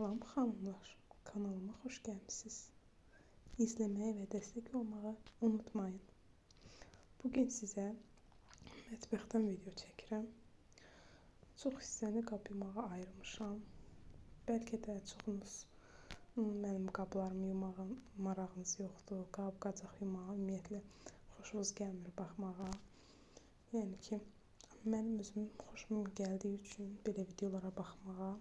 Salam xanımlar, kanalıma hoş gəlmisiniz. İzləməyi və dəstək olmağı unutmayın. Bugün sizə mətbəxdən video çəkirəm. Çox hissəni qab yumağa ayırmışam. Bəlkə də çoxunuz mənim qablarımı yumağa marağınız yoxdur. Qab, qacaq yumağa ümumiyyətlə xoşunuz gəlmir baxmağa. Yəni ki, mənim özüm xoşum gəldiyi üçün belə videolara baxmağa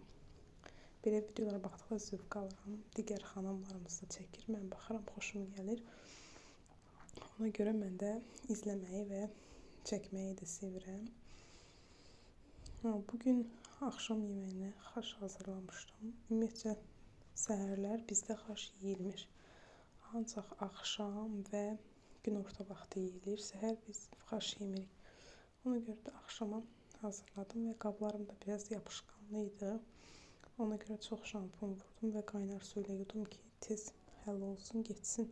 Belə videolara baxdıqda zövq alıram. Digər xanımlarımız da çəkir. Mən baxıram, xoşuma gəlir. Ona görə mən də izləməyi və çəkməyi də sevirəm. Bugün axşam yeməyinə xaş hazırlamışdım. Ümumiyyətcə səhərlər bizdə xaş yeyilmir. Ancaq axşam və günorta vaxtı yeyilir. Səhər biz xaş yemirik. Ona görə də axşama hazırladım və qablarım da biraz yapışqanlı idi. Ona görə çox şampun vurdum və qaynar su ilə yudum ki, tez həll olsun, getsin.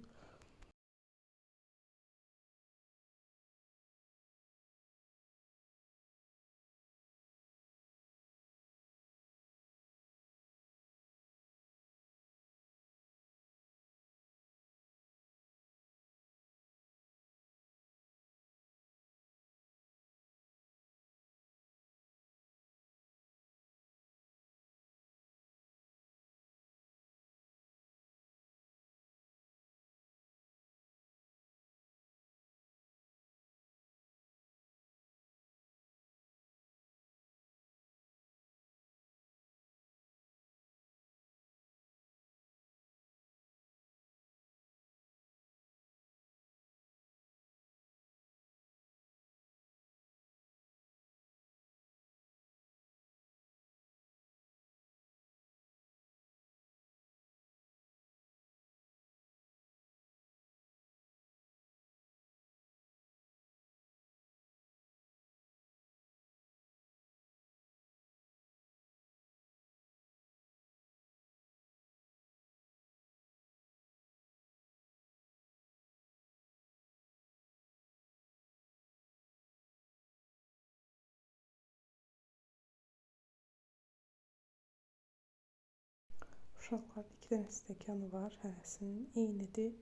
Uşaqlarda iki dənə stəkanı var, hərəsinin eynidir.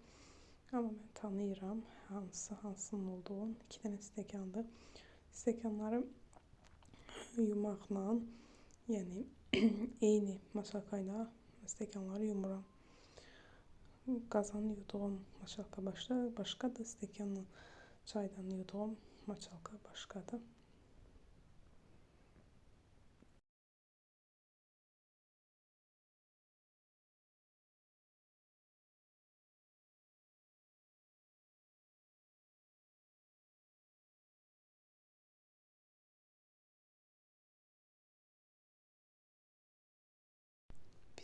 Amma mən tanıyıram hansı hansının olduğunu. İki dənə stəkandır. Stəkanları yumaqla, yəni eyni maşalka ilə stəkanları yumuram. Qazanı yuduğum maşalka başqa, başqadır. Stəkanla çaydan yuduğum maşalka başqadır.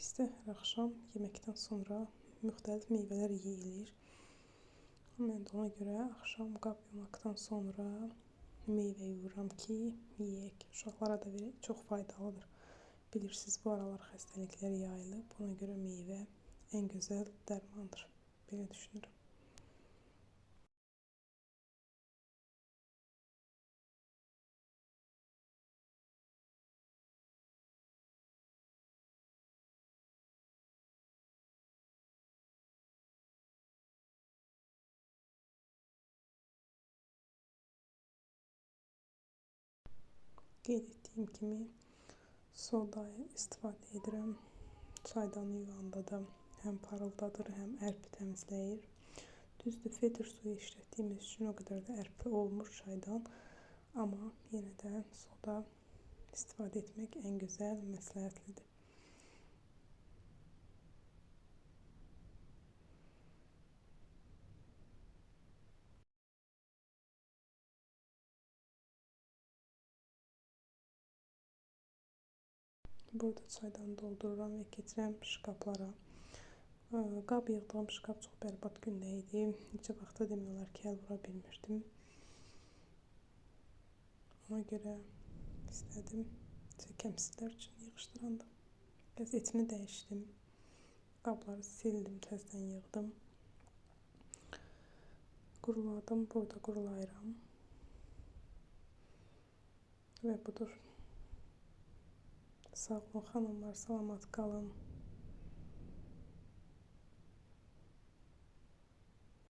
Bizdə hər axşam yeməkdən sonra müxtəlif meyvələr yeyilir. Mən də ona görə axşam qab yumaqdan sonra meyvə yuyuram ki, yeyək. Uşaqlara da verək, çox faydalıdır. Bilirsiniz, bu aralar xəstəliklər yayılıb. Buna görə meyvə ən gözəl dərmandır. Belə düşünürəm. Etdiyim kimi sodayı istifadə edirəm. Çaydanı yuyanda da həm parıldadır, həm ərp təmizləyir. Düzdür, filtr suyu işlətdiyimiz üçün o qədər də ərpli olmur çaydan. Amma yenə də soda istifadə etmək ən gözəl məsləhətlidir. Burada çaydan doldururam və keçirəm şkaflara. Qab yığdığım şkaf çox bərbad gündə idi. Neçə vaxtda demək olar ki, əl vura bilmirdim. Ona görə istədim çəkəm sizlər üçün yığışdıranda. Qəzetini dəyişdim. Qabları sildim, təzədən yığdım. Quruladım, burada qurulayıram. Və budur. Sağ olun xanımlar, salamat qalın.